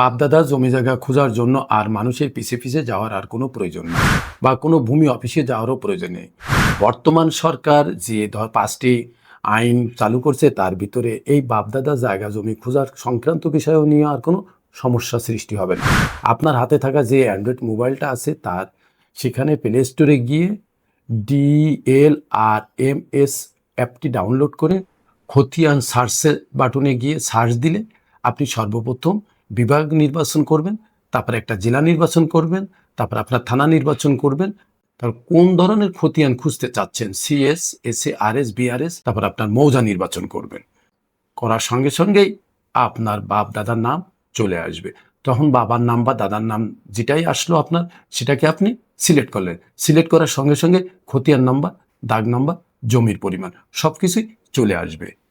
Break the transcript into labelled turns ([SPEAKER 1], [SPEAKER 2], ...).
[SPEAKER 1] বাপদাদা জমি জায়গা খোঁজার জন্য আর মানুষের পিছে পিছে যাওয়ার আর কোনো প্রয়োজন নেই, বা কোনো ভূমি অফিসে যাওয়ারও প্রয়োজন নেই। বর্তমান সরকার যে ধর পাঁচটি আইন চালু করছে, তার ভিতরে এই বাপদাদা জায়গা জমি খোঁজার সংক্রান্ত বিষয়ও নিয়ে আর কোনো সমস্যা সৃষ্টি হবে না। আপনার হাতে থাকা যে অ্যান্ড্রয়েড মোবাইলটা আছে, তার সেখানে প্লে স্টোরে গিয়ে ডিএল আর এম এস অ্যাপটি ডাউনলোড করে খতিয়ান সার্চের বাটনে গিয়ে সার্চ দিলে আপনি সর্বপ্রথম বিভাগ নির্বাচন করবেন, তারপর একটা জেলা নির্বাচন করবেন, তারপর আপনার থানা নির্বাচন করবেন। তারপর কোন ধরনের খতিয়ান খুঁজতে চাচ্ছেন? CS S A R S BRS, তারপর আপনার মৌজা নির্বাচন করবেন। করার সঙ্গে সঙ্গেই আপনার বাপ, দাদার নাম চলে আসবে। তখন বাবার নাম বা দাদার নাম যেটাই আসলো আপনার, সেটাকে আপনি সিলেক্ট করলেন। সিলেক্ট করার সঙ্গে সঙ্গে খতিয়ান নাম্বার, দাগ নাম্বার, জমির পরিমাণ সব কিছুই চলে আসবে।